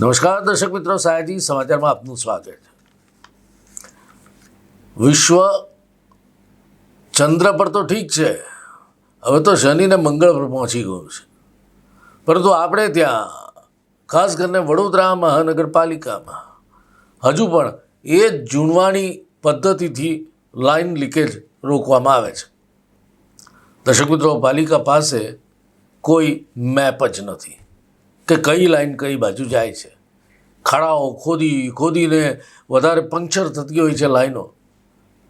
નમસ્કાર, દર્શક મિત્રો સાયાજી સમાચારમાં આપનું સ્વાગત છે. વિશ્વ ચંદ્ર પર તો ઠીક છે. હવે તો શનિને મંગળ પર પહોંચી ગયું છે. પરંતુ આપણે ત્યાં, ખાસ કરીને વડોદરા મહાનગરપાલિકામાં, હજુ પણ એ જ જૂનવાણી પદ્ધતિથી લાઇન લીકેજ રોકવામાં આવે છે. દર્શક મિત્રો, પાલિકા પાસે કોઈ મેપ જ નથી. કે કઈ લાઈન કઈ બાજુ જાય છે? ખાડાઓ ખોદી, ખોદીને વધારે પંક્ચર થતી હોય છે લાઈનો.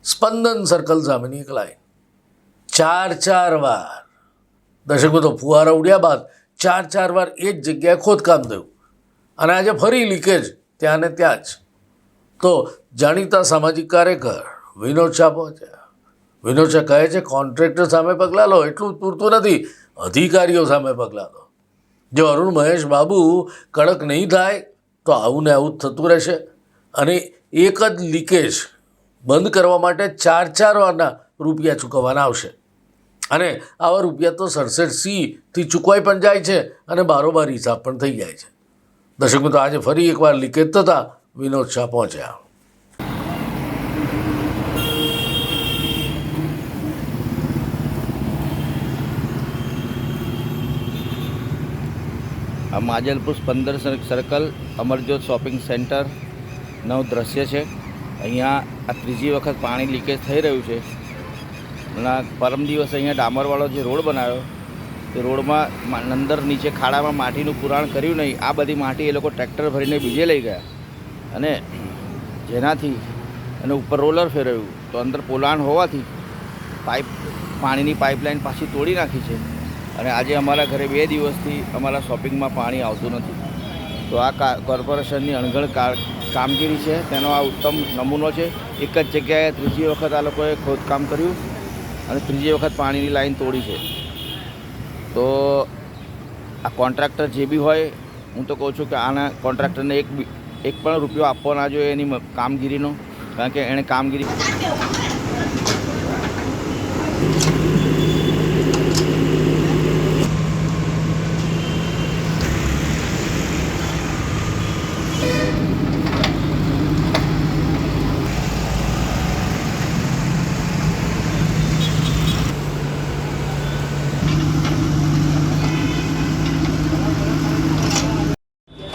સ્પંદન સર્કલ સામેની એક લાઈન. ચાર ચાર વાર. દર્શકો, તો ફુવારા ઉડ્યા બાદ ચાર ચાર વાર એ જ જગ્યાએ ખોદકામ થયું. અને આજે ફરી લીકેજ ત્યાં ને ત્યાં જ. તો જાણીતા સામાજિક કાર્યકર વિનોદ શાહ પહોંચ્યા. વિનોદ શાહ કહે છે કોન્ટ્રાક્ટર સામે પગલાં લો. એટલું પૂરતું નથી. અધિકારીઓ સામે પગલાં લો. જો અરુણ મહેશ બાબુ કડક નહીં થાય, તો આવું ને આવું જ થતું રહેશે. અને એક જ લીકેજ બંધ કરવા માટે ચાર ચાર વારના રૂપિયા ચૂકવવાના આવશે. અને આવા રૂપિયા તો સડસઠ સીથી ચૂકવાઈ પણ જાય છે અને બારોબાર હિસાબ પણ થઈ જાય છે. દર્શક મિત્રો, આજે ફરી એકવાર લીકેજ થતાં વિનોદ શાહ પહોંચ્યા. માજલપુર પંદર સર્કલ અમરજોત શોપિંગ સેન્ટરનું દ્રશ્ય છે. અહીંયા આ ત્રીજી વખત પાણી લીકેજ થઈ રહ્યું છે. અને પરમ દિવસે અહીંયા ડામરવાળો જે રોડ બનાવ્યો તે રોડમાં અંદર નીચે ખાડામાં માટીનું પુરાણ કર્યું નહીં. આ બધી માટી એ લોકો ટ્રેક્ટર ભરીને બીજે લઈ ગયા. અને જેનાથી અને ઉપર રોલર ફેરવ્યું. તો અંદર પોલાણ હોવાથી પાઇપ પાણીની પાઇપલાઇન પાછી તોડી નાખી છે. અને આજે અમારા ઘરે બે દિવસથી અમારા શોપિંગમાં પાણી આવતું નથી. તો આ કોર્પોરેશનની અણઘડ કામગીરી છે, તેનો આ ઉત્તમ નમૂનો છે. એક જ જગ્યાએ ત્રીજી વખત આ લોકોએ ખોદકામ કર્યું અને ત્રીજી વખત પાણીની લાઈન તોડી છે. તો આ કોન્ટ્રાક્ટર જે બી હોય, હું તો કહું છું કે આના કોન્ટ્રાક્ટરને એક એક પણ રૂપિયો આપવો ના જોઈએ એની કામગીરીનો. કારણ કે એણે કામગીરી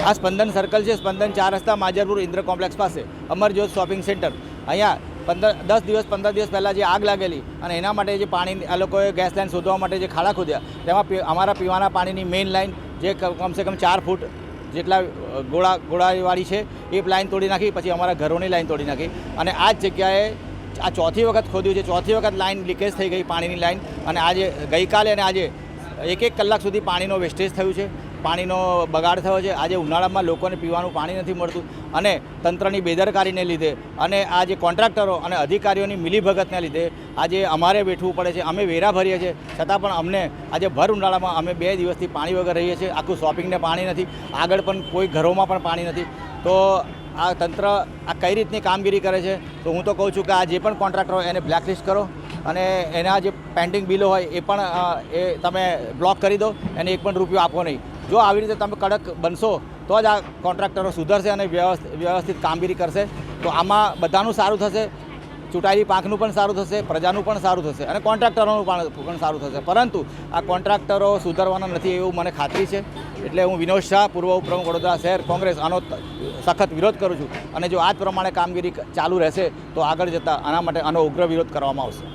આ સ્પંદન સર્કલ છે, સ્પંદન ચાર રસ્તા માજરપુર ઇન્દ્ર કોમ્પ્લેક્સ પાસે અમરજ્યોત શોપિંગ સેન્ટર અહીંયા પંદર, દસ દિવસ, પંદર દિવસ પહેલાં જે આગ લાગેલી અને એના માટે જે પાણી, આ લોકોએ ગેસ લાઇન શોધવા માટે જે ખાડા ખોદ્યા, તેમાં અમારા પીવાના પાણીની મેઇન લાઇન જે કમસે કમ ચાર ફૂટ જેટલા ગોળા, ગોળાવાળી છે, એ લાઇન તોડી નાખી, પછી અમારા ઘરોની લાઈન તોડી નાખી. અને આ જ જગ્યાએ આ ચોથી વખત ખોદ્યું છે, ચોથી વખત લાઈન લીકેજ થઈ ગઈ પાણીની લાઇન અને આજે ગઈકાલે અને આજે એક એક કલાક સુધી પાણીનો વેસ્ટેજ થયું છે. પાણીનો બગાડ થયો છે. આજે ઉનાળામાં લોકોને પીવાનું પાણી નથી મળતું અને તંત્રની બેદરકારીને લીધે અને આ જે કોન્ટ્રાક્ટરો અને અધિકારીઓની મિલીભગતને લીધે આજે અમારે બેઠવું પડે છે. અમે વેરા ભરીએ છીએ. છતાં પણ અમને આજે ભર ઉનાળામાં અમે બે દિવસથી પાણી વગર રહીએ છીએ. આખું શોપિંગને પાણી નથી. આગળ પણ કોઈ ઘરોમાં પણ પાણી નથી. તો આ તંત્ર આ કઈ રીતની કામગીરી કરે છે? તો હું તો કહું છું કે આ જે પણ કોન્ટ્રાક્ટર હોય એને બ્લેકલિસ્ટ કરો અને એના જે પેન્ડિંગ બિલો હોય એ પણ એ તમે બ્લોક કરી દો. એને એક પણ રૂપિયો આપો નહીં. જો આવી રીતે તમે કડક બનશો, તો જ આ કોન્ટ્રાક્ટરો સુધરશે અને વ્યવસ્થિત કામગીરી કરશે. તો આમાં બધાનું સારું થશે, ચૂંટાયેલી પાંખનું પણ સારું થશે, પ્રજાનું પણ સારું થશે અને કોન્ટ્રાક્ટરોનું પણ પણ સારું થશે. પરંતુ આ કોન્ટ્રાક્ટરો સુધરવાના નથી એવું મને ખાતરી છે. એટલે હું વિનોદ શાહ, પૂર્વ ઉપપ્રમુખ વડોદરા શહેર કોંગ્રેસ આનો સખત વિરોધ કરું છું. અને જો આ જ પ્રમાણે કામગીરી ચાલુ રહેશે, તો આગળ જતાં આના માટે આનો ઉગ્ર વિરોધ કરવામાં આવશે.